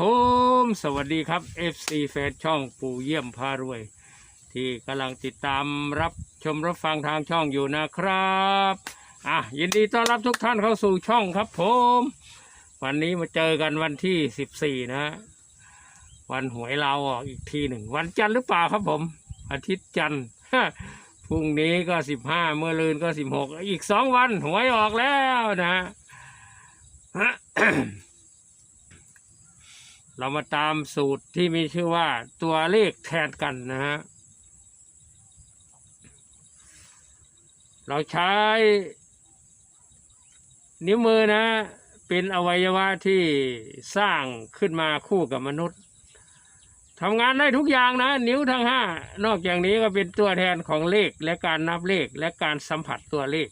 ผมสวัสดีครับ FC แฟนช่องปู่เยี่ยมพารวย ที่กำลังติดตามรับชมรับฟังทางช่องอยู่นะครับอะยินดีต้อนรับทุกท่านเข้าสู่ช่องครับผม วันนี้มาเจอกันวันที่ 14 นะฮะวันหวยเราวออกอีกทีหนึ่ง วันจันทร์หรือเปล่าครับผม อาทิตย์จันทร์พรุ่งนี้ก็ 15 เมื่อลืนก็ 16 อีกสองวันหวยออกแล้วนะฮะ เรามาตามสูตรที่มีชื่อว่าตัวเลขแทนกันนะฮะ เราใช้นิ้วมือนะ เป็นอวัยวะที่สร้างขึ้นมาคู่กับมนุษย์ทำงานได้ทุกอย่างนะ นิ้วทั้งห้านอกจากนี้ก็เป็นตัวแทนของเลขและการนับเลขและการสัมผัสตัวเลข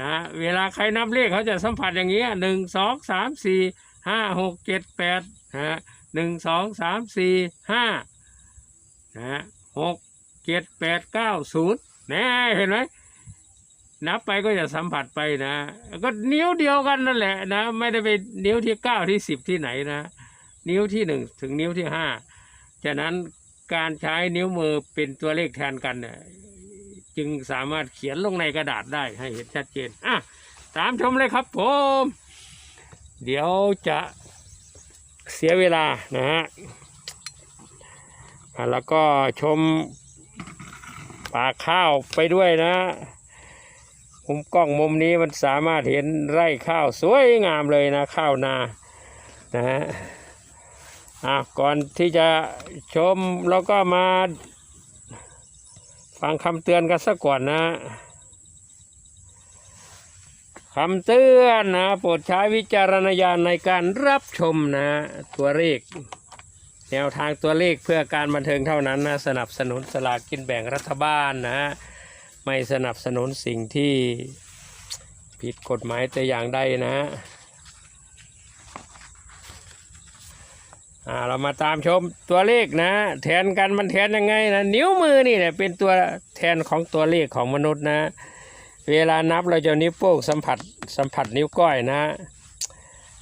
นะเวลาใครนับเลขเขาจะสัมผัสอย่างนี้หนึ่งสองสามสี่ห้าหกเจ็ดแปด นะฮะหนึ่งสองสามสี่ห้านะฮะหกเจ็ดแปดเก้าศูนย์แน่เห็นไหมนับไปก็จะสัมผัสไปนะ ก็นิ้วเดียวกันนั่นแหละนะ ไม่ได้ไปนิ้วที่เก้าที่สิบที่ไหนนะ นิ้วที่หนึ่งถึงนิ้วที่ห้าฉะนั้นการใช้นิ้วมือเป็นตัวเลขแทนกันเนี่ยจึงสามารถเขียนลงในกระดาษได้ให้เห็นชัดเจนอะตามชมเลยครับผม เดี๋ยวจะ เสียเวลานะฮะแล้วก็ชมปากข้าวไปด้วยนะ มุมกล้องมุมนี้มันสามารถเห็นไร่ข้าวสวยงามเลยนะ ข้าวนานะฮะอะก่อนที่จะชมแล้วก็มาฟังคำเตือนกันสักก่อนนะ คำเตือนนะโปรดใช้วิจารณญาณในการรับชมนะ ตัวเลข แนวทางตัวเลขเพื่อการบันเทิงเท่านั้นนะสนับสนุนสลากกินแบ่งรัฐบาลนะ ไม่สนับสนุนสิ่งที่ผิดกฎหมายแต่อย่างใดนะเรามาตามชมตัวเลขนะ แทนกันมันแทนยังไงนะนิ้วมือนี่แหละเป็นตัวแทนของตัวเลขของมนุษย์นะ เวลานับเราจะนิ้วโป้งสัมผัสสัมผัสนิ้วก้อยนะ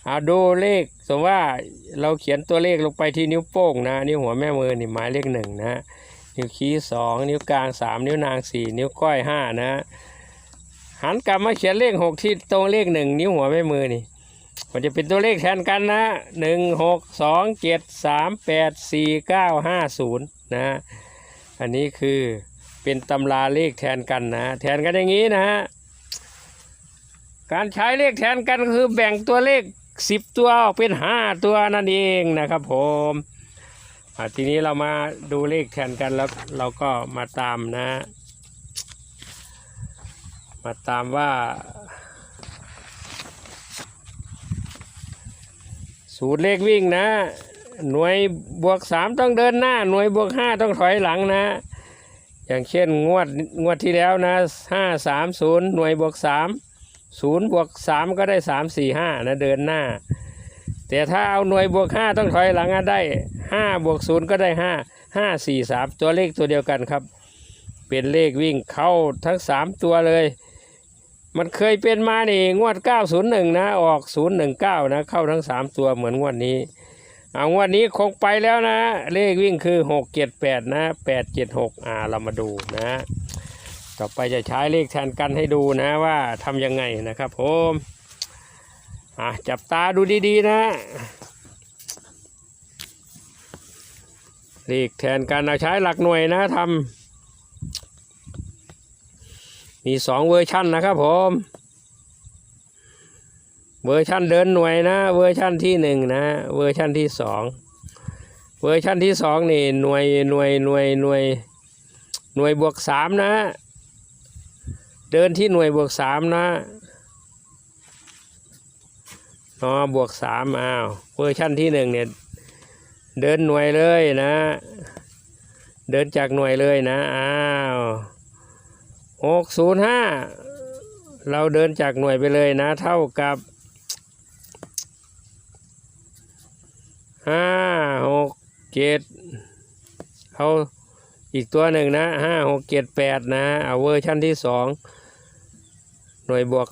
เอาดูเลขสมมติว่าเราเขียนตัวเลขลงไปที่นิ้วโป้งนะ นิ้วหัวแม่มือนี่หมายเลขหนึ่งนะ นิ้วชี้สองนิ้วกลางสามนิ้วนางสี่นิ้วก้อยห้านะ หันกลับมาเขียนเลขหกที่ตรงเลขหนึ่งนิ้วหัวแม่มือนี่มันจะเป็นตัวเลขแทนกันนะหนึ่งหกสองเจ็ดสามแปดสี่เก้าห้าศูนย์นะ อันนี้คือ เป็นตำราเลขแทนกันนะแทนกันอย่างนี้นะฮะการใช้เลขแทนกันคือแบ่งตัวเลขสิบตัวออกเป็นห้าตัวนั่นเองนะครับผมทีนี้เรามาดูเลขแทนกันแล้วเราก็มาตามนะ มาตามว่าสูตรเลขวิ่งนะ หน่วยบวกสามต้องเดินหน้า หน่วยบวกห้าต้องถอยหลังนะ อย่างเช่นงวดงวดที่แล้วนะห้าสามศูนย์หน่วยบวกสามศูนย์บวกสามก็ได้สามสี่ห้านะเดินหน้า แต่ถ้าเอาหน่วยบวกห้าต้องถอยหลังได้ห้าบวกศูนย์ก็ได้ห้าห้าสี่สามตัวเลขตัวเดียวกันครับ เป็นเลขวิ่งเข้าทั้งสามตัวเลย มันเคยเป็นมานี่งวด901นะออก019นะเข้าทั้ง3ตัวเหมือนงวดนี้ เอางวดนี้คงไปแล้วนะ เลขวิ่งคือ 678 นะ 876 อ่า เรามาดูนะ ต่อไปจะใช้เลขแทนกันให้ดูนะว่าทำยังไงนะครับผมอะจับตาดูดีๆนะ เลขแทนกันเอาใช้หลักหน่วยนะทำมีสองเวอร์ชันนะครับผม เวอร์ชันเดินหน่วยนะ เวอร์ชันที่หนึ่งนะ เวอร์ชันที่สองเวอร์ชันที่สองนี่หน่วยหน่วยหน่วยหน่วยหน่วยบวกสามนะ เดินที่หน่วยบวกสามนะอ๋อบวกสามอ้าวเวอร์ชันที่หนึ่งเนี่ยเดินหน่วยเลยนะ เดินจากหน่วยเลยนะอ้าวหกศูนย์ห้าเราเดินจากหน่วยไปเลยนะ เท่ากับ ห้าหกเจ็ดเอาอีกตัวหนึ่งนะห้าหกเจ็ดแปดนะเอาเวอร์ชั่นที่สองหน่วยบวก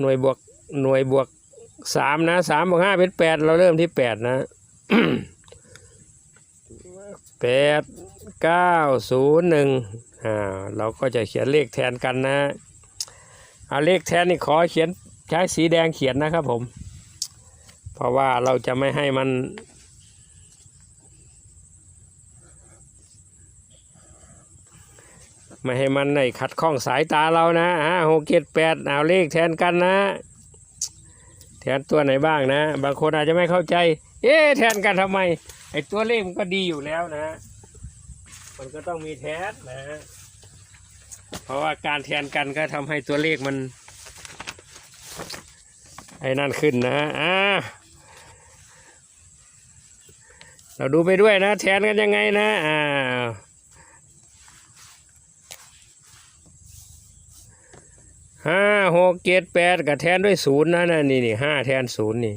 หน่วยบวกหน่วยบวกสามนะสามบวกห้าเป็นแปดเราเริ่มที่แปดนะแปดเก้าศูนย์หนึ่งอ่าเราก็จะเขียนเลขแทนกันนะเอาเลขแทนนี่ขอเขียนใช้สีแดงเขียนนะครับผม เพราะว่าเราจะไม่ให้มัน ไม่ให้มันในขัดข้องสายตาเรานะอ่าหกเจ็ดแปดเอาเลขแทนกันนะ แทนตัวไหนบ้างนะ บางคนอาจจะไม่เข้าใจ เอ๊ะแทนกันทำไม ไอ้ตัวเลขมันก็ดีอยู่แล้วนะ มันก็ต้องมีแทนนะ เพราะว่าการแทนกันก็ทำให้ตัวเลขมันไอ้นั่นขึ้นนะ อ่า เราดูไปด้วยนะแทนกันยังไงนะอ่าห้าหกเจ็ดแปดกับแทนด้วยศูนย์นะนะนี่นี่ห้าแทนศูนย์นี่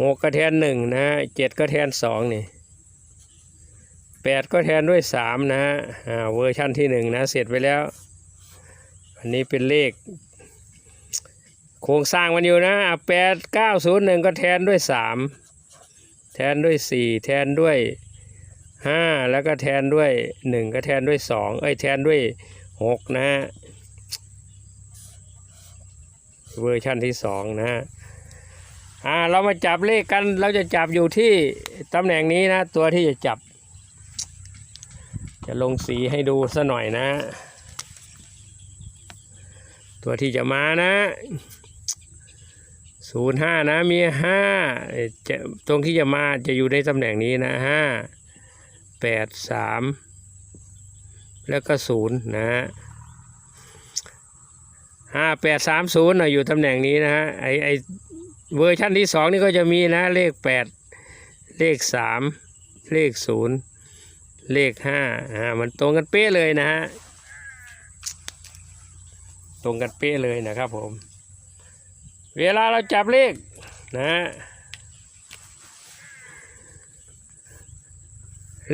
หกก็แทนหนึ่งนะเจ็ดก็แทนสองนี่แปดก็แทนด้วยสามนะอ่าเวอร์ชั่นที่หนึ่งนะเสร็จไปแล้ว อันนี้เป็นเลข โครงสร้างมันอยู่นะแปดเก้าศูนย์หนึ่งก็แทนด้วยสาม แทนด้วยสี่แทนด้วยห้าแล้วก็แทนด้วยหนึ่งก็แทนด้วยสองเอ้ยแทนด้วยหกนะฮะเวอร์ชันที่สองนะฮะอ่าเรามาจับเลขกันเราจะจับอยู่ที่ตำแหน่งนี้นะ ตัวที่จะจับ จะลงสีให้ดูซะหน่อยนะ ตัวที่จะมานะ ศูนย์ห้านะมีห้าจะตรงที่จะมาจะอยู่ในตำแหน่งนี้นะห้าแปดสามแล้วก็ศูนย์นะฮะห้าแปดสามศูนย์อยู่ตำแหน่งนี้นะฮะไอไอเวอร์ชันที่สองนี่ก็จะมีนะเลขแปดเลขสามเลขศูนย์เลขห้าอ่ามันตรงกันเป๊ะเลยนะฮะตรงกันเป๊ะเลยนะครับผม เวลาเราจับเลขนะ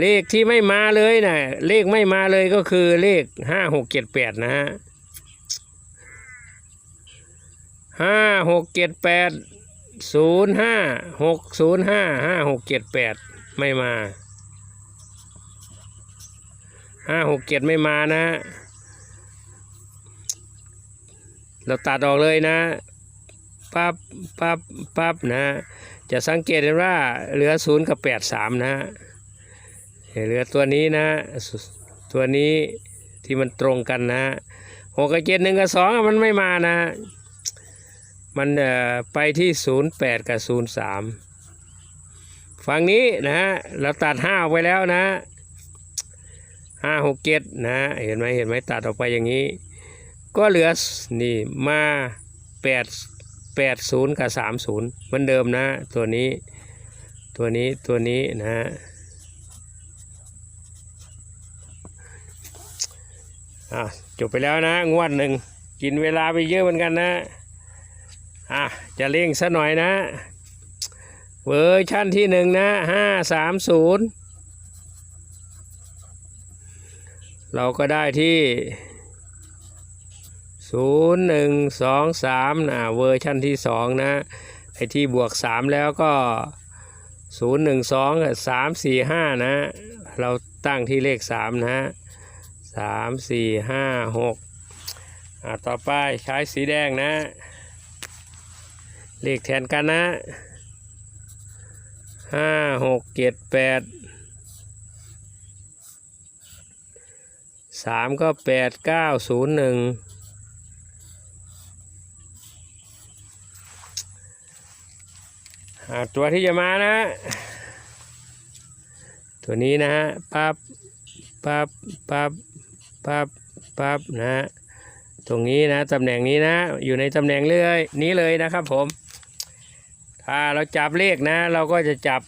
เลขที่ไม่มาเลยนะเลขไม่มาเลยก็คือเลขห้าหกเจ็ดแปดนะฮะห้าหกเจ็ดแปดศูนย์ห้าหกศูนย์ห้าห้าหกเจ็ดแปดไม่มาห้าหกเจ็ดไม่มานะ เราตัดออกเลยนะ ปั๊บปั๊บปั๊บนะจะสังเกตเห็นว่าเหลือศูนย์กับแปดสามนะเหลือตัวนี้นะตัวนี้ที่มันตรงกันนะหกกับเจ็ดหนึ่งกับสองมันไม่มานะ มันไปที่ศูนย์แปดกับศูนย์สามฝั่งนี้นะฮะเราตัดห้าออกไปแล้วนะห้าหกเจ็ดนะเห็นไหมเห็นไหมตัดออกไปอย่างนี้ ก็เหลือนี่มาแปด แปดศูนย์กับสามศูนย์เหมือนเดิมนะ ตัวนี้ตัวนี้ตัวนี้นะฮะอะจบไปแล้วนะงวดหนึ่งกินเวลาไปเยอะเหมือนกันนะอะจะเร่งซะหน่อยนะเวอร์ชั่นที่หนึ่งนะห้าสามศูนย์เราก็ได้ที่ ศูนย์หนึ่งสองสามนะเวอร์ชั่นที่สองนะไอที่บวกสามแล้วก็ศูนย์หนึ่งสองสามสี่ห้านะ เราตั้งที่เลขสามนะสามสี่ห้าหกอะต่อไปใช้สีแดงนะ เลขแทนกันนะห้าหกเจ็ดแปดสามก็แปดเก้าศูนย์หนึ่ง ตัวที่จะมานะ ตัวนี้นะฮะปั๊บปั๊บปั๊บปั๊บปั๊บนะฮะตรงนี้นะตำแหน่งนี้นะ อยู่ในตำแหน่งเลยนี้เลยนะครับผม ถ้าเราจับเลขนะ เราก็จะจับ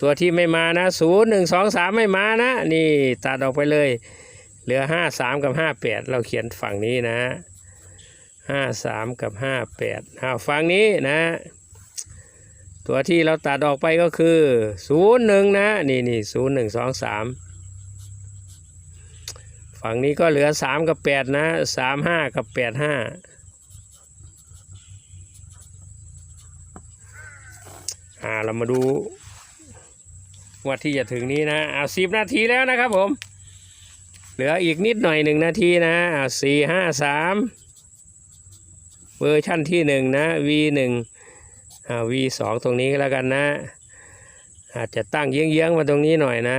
ตัวที่ไม่มานะศูนย์หนึ่งสองสามไม่มานะ นี่ตัดออกไปเลย เหลือห้าสามกับห้าแปดเราเขียนฝั่งนี้นะห้าสามกับห้าแปดเอาฝั่งนี้นะ ตัวที่เราตัดออกไปก็คือศูนย์หนึ่งนะ นี่นี่ศูนย์หนึ่งสองสามฝั่งนี้ก็เหลือสามกับแปดนะสามห้ากับแปดห้าอ่าเรามาดูวันที่จะถึงนี้นะอ่าสิบนาทีแล้วนะครับผม เหลืออีกนิดหน่อยหนึ่งนาทีนะอ่าสี่ห้าสามเวอร์ชั่นที่หนึ่งนะ V หนึ่ง V สองตรงนี้ก็แล้วกันนะ อาจจะตั้งเยื้องๆมาตรงนี้หน่อยนะ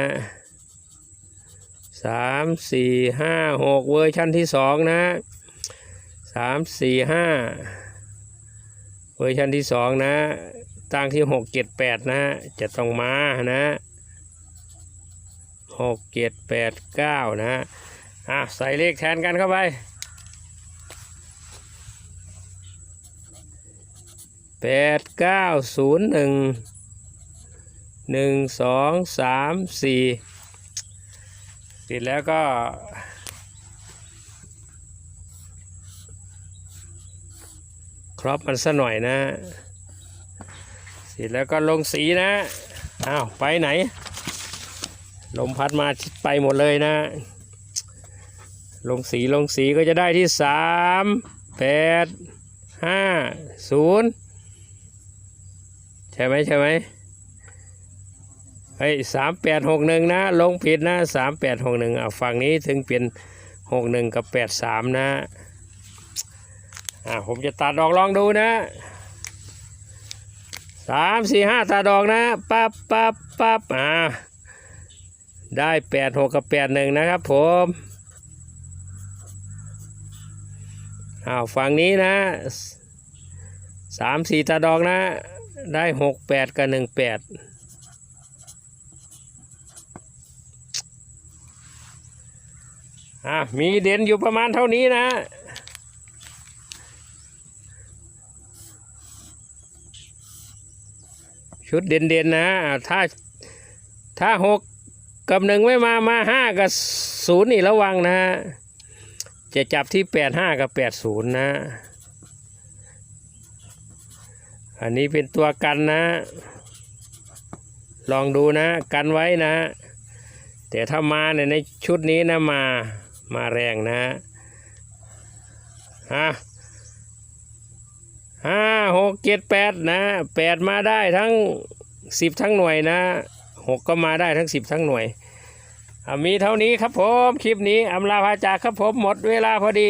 สามสี่ห้าหกเวอร์ชันที่สองนะสามสี่ห้าเวอร์ชันที่สองนะ ตั้งที่หกเจ็ดแปดนะ จะต้องมานะหกเจ็ดแปดเก้านะอะใส่เลขแทนกันเข้าไป แปดเก้าศูนย์หนึ่งหนึ่งสองสามสี่เสร็จแล้วก็ครอบมันซะหน่อยนะเสร็จแล้วก็ลงสีนะ อ้าว ไปไหน ลมพัดมาไปหมดเลยนะ ลงสีลงสีก็จะได้ที่สามแปดห้าศูนย์ ช่ไหมใช่ไหมเฮ้ยสามแปดหกหนึ่งนะ ลงผิดนะสามแปดหกหนึ่งอะฝั่งนี้ถึงเป็นหกหนึ่งกับแปดสามนะอ่าผมจะตัดออกลองดูนะสามสี่ห้าตาดอกนะปั๊บปั๊บปั๊บอ่าได้แปดหกกับแปดหนึ่งนะครับผมอ้าวฝั่งนี้นะสามสี่ตาดอกนะ ได้หกแปดกับหนึ่งแปดอะมีเด่นอยู่ประมาณเท่านี้นะ ชุดเด่นๆนะถ้าถ้าหกกับหนึ่งไม่มามาห้ากับศูนย์นี่ระวังนะ จะจับที่แปดห้ากับแปดศูนย์นะ อันนี้เป็นตัวกันนะ ลองดูนะ กันไว้นะ แต่ถ้ามาเนี่ยในชุดนี้นะมามาแรงนะฮะห้าหกเจ็ดแปดนะแปดมาได้ทั้งสิบทั้งหน่วยนะหกก็มาได้ทั้งสิบทั้งหน่วยอะมีเท่านี้ครับผม คลิปนี้อำลาพาจากครับผมหมดเวลาพอดี